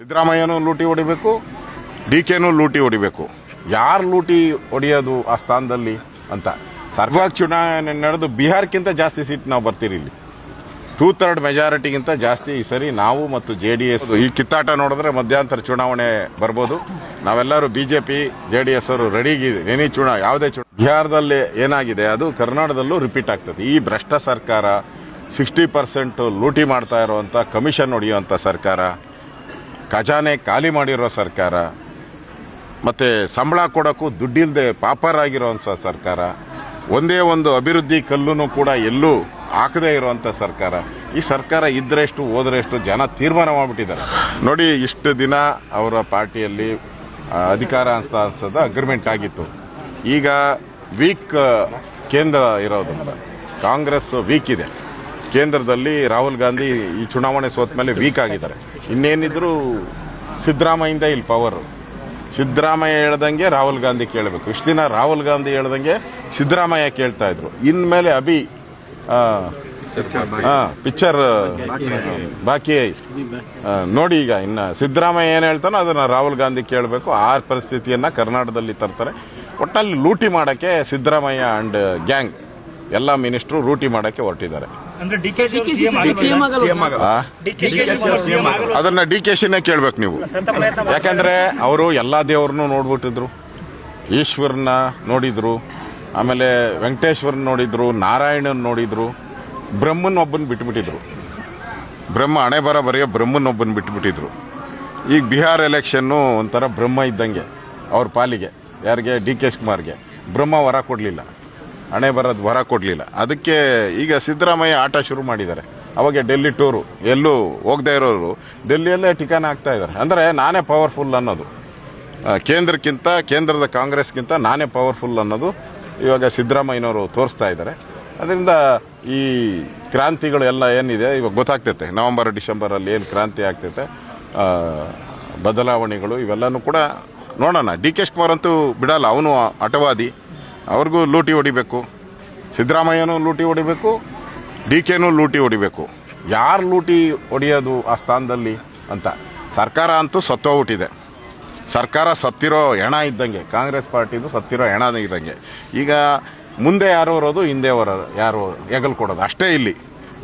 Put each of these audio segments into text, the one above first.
ಸಿದ್ದರಾಮಯ್ಯನೂ ಲೂಟಿ ಹೊಡಿಬೇಕು, ಡಿ ಕೆನೂ ಲೂಟಿ ಹೊಡಿಬೇಕು. ಯಾರು ಲೂಟಿ ಹೊಡೆಯೋದು ಆ ಸ್ಥಾನದಲ್ಲಿ ಅಂತ? ಸರ್ವಾಗ ಚುನಾವಣೆ ನಡೆದು ಬಿಹಾರಕ್ಕಿಂತ ಜಾಸ್ತಿ ಸೀಟ್ ನಾವು ಬರ್ತೀರಿ ಇಲ್ಲಿ. ಟೂ ಥರ್ಡ್ ಮೆಜಾರಿಟಿಗಿಂತ ಜಾಸ್ತಿ ಈ ಸರಿ ನಾವು ಮತ್ತು ಜೆ ಡಿ ಎಸ್ ಈ ಕಿತ್ತಾಟ ನೋಡಿದ್ರೆ ಮಧ್ಯಂತರ ಚುನಾವಣೆ ಬರ್ಬೋದು. ನಾವೆಲ್ಲರೂ B J P, J D S ಅವರು ರೆಡಿಗಿದೆ ಎನಿ ಚುನಾವಣೆ ಯಾವುದೇ ಚುನಾವಣೆ ಬಿಹಾರದಲ್ಲಿ ಏನಾಗಿದೆ? ಅದು ಕರ್ನಾಟಕದಲ್ಲೂ ರಿಪೀಟ್ ಆಗ್ತದೆ. ಈ ಭ್ರಷ್ಟ ಸರ್ಕಾರ ಸಿಕ್ಸ್ಟಿ ಪರ್ಸೆಂಟ್ ಲೂಟಿ ಮಾಡ್ತಾ ಇರುವಂಥ ಕಮಿಷನ್ ಹೊಡೆಯುವಂಥ ಸರ್ಕಾರ ಖಜಾನೆ ಖಾಲಿ ಮಾಡಿರೋ ಸರ್ಕಾರ, ಮತ್ತು ಸಂಬಳ ಕೊಡೋಕ್ಕೂ ದುಡ್ಡಿಲ್ಲದೆ ಪಾಪರಾಗಿರೋಂಥ ಸರ್ಕಾರ, ಒಂದೇ ಒಂದು ಅಭಿವೃದ್ಧಿ ಕಲ್ಲೂ ಕೂಡ ಎಲ್ಲೂ ಹಾಕದೇ ಇರುವಂಥ ಸರ್ಕಾರ, ಈ ಸರ್ಕಾರ ಇದ್ದರೆಷ್ಟು ಹೋದ್ರೆಷ್ಟು ಜನ ತೀರ್ಮಾನ ಮಾಡಿಬಿಟ್ಟಿದ್ದಾರೆ. ನೋಡಿ, ಇಷ್ಟು ದಿನ ಅವರ ಪಾರ್ಟಿಯಲ್ಲಿ ಅಧಿಕಾರ ಅಂತ ಅನ್ಸೋದು ಅಗ್ರಿಮೆಂಟ್ ಆಗಿತ್ತು. ಈಗ ವೀಕ್ ಕೇಂದ್ರ ಇರೋದ್ರಿಂದ, ಕಾಂಗ್ರೆಸ್ ವೀಕ್ ಇದೆ. ಕೇಂದ್ರದಲ್ಲಿ ರಾಹುಲ್ ಗಾಂಧಿ ಈ ಚುನಾವಣೆ ಸೋತ ಮೇಲೆ ವೀಕ್ ಆಗಿದ್ದಾರೆ. ಇನ್ನೇನಿದ್ರು ಸಿದ್ದರಾಮಯ್ಯಿಂದ ಇಲ್ಲಿ ಪವರ್ ಸಿದ್ದರಾಮಯ್ಯ ಹೇಳ್ದಂಗೆ ರಾಹುಲ್ ಗಾಂಧಿ ಕೇಳಬೇಕು. ಇಷ್ಟು ದಿನ ರಾಹುಲ್ ಗಾಂಧಿ ಹೇಳ್ದಂಗೆ ಸಿದ್ದರಾಮಯ್ಯ ಕೇಳ್ತಾ ಇದ್ರು. ಇನ್ಮೇಲೆ ಅಭಿ ಪಿಕ್ಚರ್ ಬಾಕಿ. ನೋಡಿ ಈಗ ಇನ್ನ ಸಿದ್ದರಾಮಯ್ಯ ಏನು ಹೇಳ್ತಾನೋ ಅದನ್ನ ರಾಹುಲ್ ಗಾಂಧಿ ಕೇಳಬೇಕು. ಆ ಪರಿಸ್ಥಿತಿಯನ್ನ ಕರ್ನಾಟಕದಲ್ಲಿ ತರ್ತಾರೆ. ಒಟ್ಟಲ್ಲಿ ಲೂಟಿ ಮಾಡಕ್ಕೆ ಸಿದ್ದರಾಮಯ್ಯ ಅಂಡ್ ಗ್ಯಾಂಗ್ ಎಲ್ಲ ಮಿನಿಸ್ಟ್ರು ರೂಟಿ ಮಾಡಕ್ಕೆ ಹೊರಟಿದ್ದಾರೆ. ಅಂದ್ರೆ D K D K C CM ಅದನ್ನ ಡಿ ಕೆ ಶಿನೇ ಕೇಳ್ಬೇಕು ನೀವು. ಯಾಕಂದ್ರೆ ಅವರು ಎಲ್ಲ ದೇವ್ರನ್ನೂ ನೋಡ್ಬಿಟ್ಟಿದ್ರು. ಈಶ್ವರನ ನೋಡಿದ್ರು. ಆಮೇಲೆ ವೆಂಕಟೇಶ್ವರನ ನೋಡಿದ್ರು ನಾರಾಯಣನ್ ನೋಡಿದ್ರು. ಬ್ರಹ್ಮನ್ ಒಬ್ಬನ್ ಬಿಟ್ಬಿಟ್ಟಿದ್ರು. ಬ್ರಹ್ಮ ಹಣೆ ಬರ ಬರೆಯೋ ಬ್ರಹ್ಮನ್ ಒಬ್ಬನ್ ಬಿಟ್ಬಿಟ್ಟಿದ್ರು. ಈಗ ಬಿಹಾರ್ ಎಲೆಕ್ಷನ್ನು ಒಂಥರ ಬ್ರಹ್ಮ ಇದ್ದಂಗೆ ಅವ್ರ ಪಾಲಿಗೆ. ಯಾರಿಗೆ? D K ಶಿವಕುಮಾರ್ಗೆ. ಬ್ರಹ್ಮ ವರ ಕೊಡಲಿಲ್ಲ. ಹಣೆ ಬರೋದು ವರ ಕೊಡಲಿಲ್ಲ. ಅದಕ್ಕೆ ಈಗ ಸಿದ್ದರಾಮಯ್ಯ ಆಟ ಶುರು ಮಾಡಿದ್ದಾರೆ. ಅವಾಗ ಡೆಲ್ಲಿ ಟೂರು, ಎಲ್ಲೂ ಹೋಗದೆ ಇರೋರು ಡೆಲ್ಲಿಯಲ್ಲೇ ಟಿಕಾನ ಆಗ್ತಾ ಇದ್ದಾರೆ. ಅಂದರೆ ನಾನೇ ಪವರ್ಫುಲ್ ಅನ್ನೋದು. ಕೇಂದ್ರಕ್ಕಿಂತ, ಕೇಂದ್ರದ ಕಾಂಗ್ರೆಸ್ಗಿಂತ ನಾನೇ ಪವರ್ಫುಲ್ ಅನ್ನೋದು ಇವಾಗ ಸಿದ್ದರಾಮಯ್ಯನವರು ತೋರಿಸ್ತಾ ಇದ್ದಾರೆ. ಅದರಿಂದ ಈ ಕ್ರಾಂತಿಗಳು ಎಲ್ಲ ಏನಿದೆ, ಇವಾಗ ಗೊತ್ತಾಗ್ತೈತೆ. ನವಂಬರ್, ಡಿಸೆಂಬರಲ್ಲಿ ಏನು ಕ್ರಾಂತಿ ಆಗ್ತೈತೆ ಬದಲಾವಣೆಗಳು ಇವೆಲ್ಲನೂ ಕೂಡ ನೋಡೋಣ. ಡಿ ಕೆ ಶಿವಕುಮಾರ್ ಅಂತೂ ಬಿಡಲ್ಲ, ಅವನು ಹಠವಾದಿ. ಅವ್ರಿಗೂ ಲೂಟಿ ಹೊಡಿಬೇಕು. ಸಿದ್ದರಾಮಯ್ಯನೂ ಲೂಟಿ ಹೊಡಿಬೇಕು. ಡಿ ಕೆನೂ ಲೂಟಿ ಹೊಡಿಬೇಕು. ಯಾರು ಲೂಟಿ ಹೊಡೆಯೋದು ಆ ಸ್ಥಾನದಲ್ಲಿ ಅಂತ. ಸರ್ಕಾರ ಅಂತೂ ಸತ್ತೋಗ್ಬಿಟ್ಟಿದೆ ಸರ್ಕಾರ ಸತ್ತಿರೋ ಹೆಣ ಇದ್ದಂಗೆ ಕಾಂಗ್ರೆಸ್ ಪಾರ್ಟಿದು ಸತ್ತಿರೋ ಹೆಣ ಇದ್ದಂಗೆ. ಈಗ ಮುಂದೆ ಯಾರು ಬರೋದು? ಹಿಂದೆ ಬರೋದು ಯಾರು ಹೆಗಲು ಕೊಡೋದು? ಅಷ್ಟೇ ಇಲ್ಲಿ.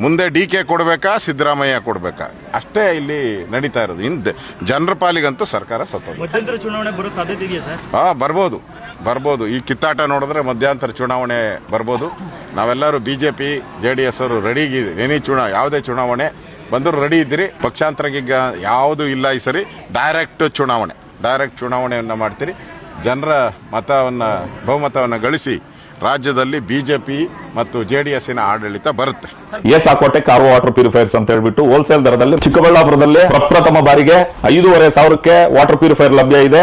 ಮುಂದೆ ಡಿ ಕೆ ಕೊಡಬೇಕಾ ಸಿದ್ದರಾಮಯ್ಯ ಕೊಡಬೇಕಾ? ಅಷ್ಟೇ ಇಲ್ಲಿ ನಡೀತಾ ಇರೋದು. ಹಿಂದೆ ಜನರ ಪಾಲಿಗಂತೂ ಸರ್ಕಾರ ಸತ್ತೋದು ಹಾಂ ಬರ್ಬೋದು. ಬರ್ಬೋದು. ಈ ಕಿತ್ತಾಟ ನೋಡಿದ್ರೆ ಮಧ್ಯಂತರ ಚುನಾವಣೆ ಬರ್ಬೋದು. ನಾವೆಲ್ಲರೂ B J P J D S ಅವರು ರೆಡಿ ಎನಿ ಚುನಾ ಯಾವುದೇ ಚುನಾವಣೆ ಬಂದರೂ ರೆಡಿ ಇದ್ದೀರಿ. ಈಗ ಯಾವುದು ಇಲ್ಲ ಈ ಸರಿ. ಡೈರೆಕ್ಟ್ ಚುನಾವಣೆ. ಡೈರೆಕ್ಟ್ ಚುನಾವಣೆಯನ್ನು ಮಾಡ್ತೀರಿ. ಜನರ ಮತವನ್ನು, ಬಹುಮತವನ್ನು ಗಳಿಸಿ ರಾಜ್ಯದಲ್ಲಿ ಬಿಜೆಪಿ ಮತ್ತು ಜೆ ಡಿ ಎಸ್ಸಿನ ಆಡಳಿತ ಬರುತ್ತೆ. ಎಸ್ ಆಕೋಟೆ ಕಾರ್ ವಾಟರ್ ಪ್ಯೂರಿಫೈರ್ಸ್ ಅಂತ ಹೇಳ್ಬಿಟ್ಟು ಹೋಲ್ಸೇಲ್ ದರದಲ್ಲಿ ಚಿಕ್ಕಬಳ್ಳಾಪುರದಲ್ಲಿ ಪ್ರಪ್ರಥಮ ಬಾರಿಗೆ ಐದೂವರೆ ಸಾವಿರಕ್ಕೆ ವಾಟರ್ ಪ್ಯೂರಿಫೈರ್ ಲಭ್ಯ ಇದೆ.